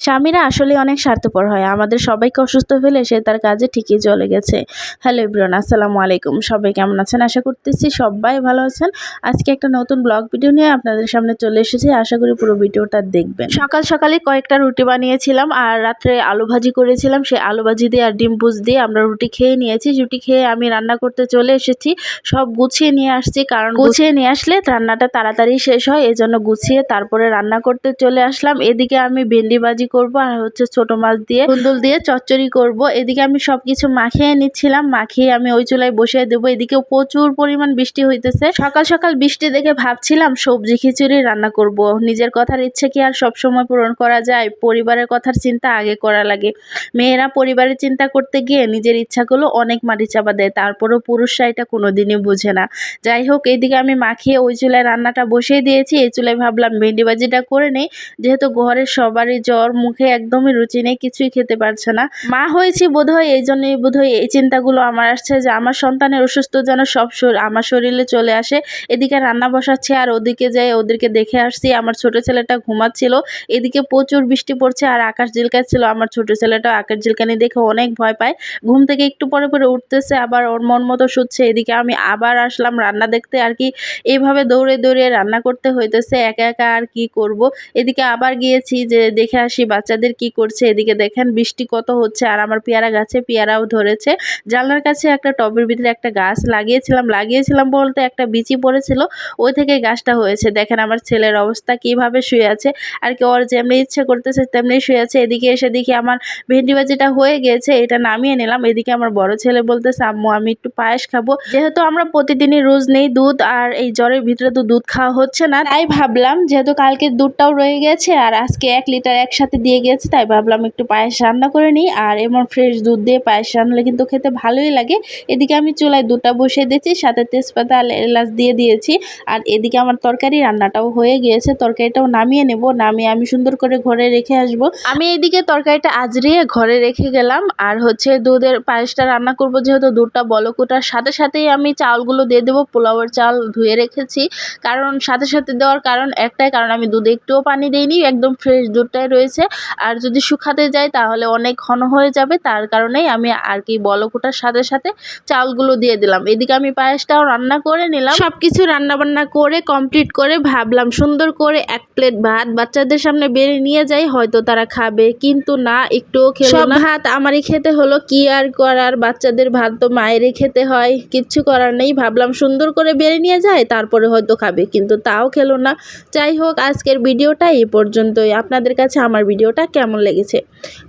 স্বামীরা আসলে অনেক স্বার্থপর হয়। আমাদের সবাইকে অসুস্থ ফেলে সে তার কাজে ঠিকই চলে গেছে। হ্যালো ইব্রান আসসালামু আলাইকুম। সবাই কেমন আছেন? আশা করতেছি সবাই ভালো আছেন। আজকে একটা নতুন ব্লগ ভিডিও নিয়ে আপনাদের সামনে চলে এসেছি। আশা করি পুরো ভিডিওটা দেখবেন। সকাল সকালে কয়েকটা রুটি বানিয়েছিলাম আর রাত্রে আলু ভাজি করেছিলাম। সেই আলু ভাজি দিয়ে আর ডিম পুজ দিয়ে আমরা রুটি খেয়ে নিয়েছি। রুটি খেয়ে আমি রান্না করতে চলে এসেছি। সব গুছিয়ে নিয়ে আসছি কারণ গুছিয়ে নিয়ে আসলে রান্নাটা তাড়াতাড়ি শেষ হয়। এই জন্য গুছিয়ে তারপরে রান্না করতে চলে আসলাম। এদিকে আমি ভেন্ডি ভাজি করব আর হচ্ছে ছোট মাছ দিয়ে কুন্দুল দিয়ে চচ্চড়ি করব। এদিকে আমি সবকিছু মাখিয়ে নিচ্ছিলাম, মাখিয়ে আমি ওই চুলায় বসিয়ে দেবো। এদিকে প্রচুর পরিমাণ বৃষ্টি হইতেছে। সকাল সকাল বৃষ্টি দেখে ভাবছিলাম সবজি খিচুড়ি রান্না করব। নিজের কথার ইচ্ছে কি আর সব সময় পূরণ করা যায়? পরিবারের কথার চিন্তা আগে করা লাগে। মেয়েরা পরিবারের চিন্তা করতে গিয়ে নিজের ইচ্ছাগুলো অনেক মাটি চাপা দেয়, তারপরেও পুরুষরা এটা কোনোদিনই বুঝে না। যাই হোক এইদিকে আমি মাখিয়ে ওই চুলায় রান্নাটা বসিয়ে দিয়েছি। এই চুলায় ভাবলাম ভেন্ডি ভাজিটা করে নেই। যেহেতু ঘরের সবারই জ্বর মুখে একদমই রুচি নেই, কিছুই খেতে পারছে না। মা হয়েছি বোধহয়, এই জন্যই বোধহয় এই চিন্তাগুলো আমার আসছে যে আমার সন্তানের অসুস্থ যেন সব আমার শরীরে চলে আসে। এদিকে রান্না বসাচ্ছে আর ওদিকে যাই, ওদেরকে দেখে আসছি। আমার ছোট ছেলেটা ঘুমাচ্ছিল। এদিকে প্রচুর বৃষ্টি পড়ছে আর আকাশ ঝিলকাচ্ছিল। আমার ছোট ছেলেটা আকাশ ঝিলকানি দেখে অনেক ভয় পায়। ঘুম থেকে একটু পরে পরে উঠতেছে, আবার ওর মন মতো শুচ্ছে। এদিকে আমি আবার আসলাম রান্না দেখতে আর কি। এইভাবে দৌড়ে দৌড়ে রান্না করতে হইতেছে, একা একা আর কি করব? এদিকে আবার গিয়েছি যে দেখে আসি বাচ্চাদের কি করছে? এদিকে দেখেন, বৃষ্টি কত হচ্ছে, আর আমার পেয়ারা গাছে পেয়ারাও ধরেছে। জানলার কাছে একটা টবের ভিতরে একটা গাছ লাগিয়েছিলাম লাগিয়েছিলাম বলতে একটা বিচি পড়েছিল, ওই থেকে গাছটা হয়েছে। দেখেন আমার ছেলের অবস্থা, কীভাবে শুয়ে আছে, আর কি ওর যেমনি ইচ্ছে করতেছে তেমনি শুয়ে আছে। এদিকে এসে দেখি আমার ভেন্ডি ভাজিটা হয়ে গিয়েছে এটা নামিয়ে নিলাম। এদিকে আমার বড় ছেলে বলতেছে, আম্মু, আমি একটু পায়েস খাব। যেহেতু আমরা প্রতিদিনই রোজ নেই দুধ, আর এই জ্বরের ভিতরে তো দুধ খাওয়া হচ্ছে না, তাই ভাবলাম যেহেতু কালকে দুধটাও রয়ে গেছে, আর আজকে এক লিটার একসাথে দিয়ে গেছে, তাই ভাবলাম একটু পায়েস রান্না করে নিই। আর এমন ফ্রেশ দুধ দিয়ে পায়েস রান্নালে কিন্তু খেতে ভালোই লাগে। এদিকে আমি চুলায় দুধটা বসিয়ে দিয়েছি, সাথে তেজপাতা আর এলাচ দিয়ে দিয়েছি। আর এদিকে আমার তরকারি রান্নাটাও হয়ে গিয়েছে, তরকারিটাও নামিয়ে নেব। নামিয়ে আমি সুন্দর করে ঘরে রেখে আসব। আমি এদিকে তরকারিটা আজরিয়ে ঘরে রেখে গেলাম। আর হচ্ছে দুধের পায়েসটা রান্না করব, যেহেতু দুধটা বলক ওঠার সাথে সাথেই আমি চালগুলো দিয়ে দেবো, পোলাওয়ের চাল ধুয়ে রেখেছি। কারণ সাথে সাথে দেওয়ার কারণ একটাই, কারণ আমি দুধে একটুও পানি দিইনি, একদম ফ্রেশ দুধটাই রয়েছে। আর যদি শুকাতে যায় তাহলে অনেক ঘন হয়ে যাবে তার কারণেই আমি আর কি বলকোটার সাথে সাথে চালগুলো দিয়ে দিলাম। এদিকে আমি পায়েসটাও রান্না করে নিলাম। সব কিছু রান্নাবান্না করে কমপ্লিট করে ভাবলাম সুন্দর করে এক প্লেট ভাত বাচ্চাদের সামনে বেড়ে নিয়ে যাই হয়তো তারা খাবে কিন্তু না একটুও খেলো না। ভাত আমারই খেতে হলো কি আর করার? বাচ্চাদের ভাত তো মায়েরই খেতে হয় কিচ্ছু করার নেই। ভাবলাম সুন্দর করে বেড়ে নিয়ে যায় তারপরে হয়তো খাবে কিন্তু তাও খেলো না। যাই হোক আজকের ভিডিওটা এই পর্যন্তই। আপনাদের কাছে আমার ভিডিওটা কেমন লেগেছে?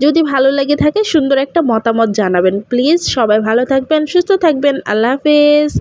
যদি ভালো লেগে থাকে সুন্দর একটা মতামত জানাবেন। প্লিজ সবাই ভালো থাকবেন, সুস্থ থাকবেন। আল্লাহ হাফেজ।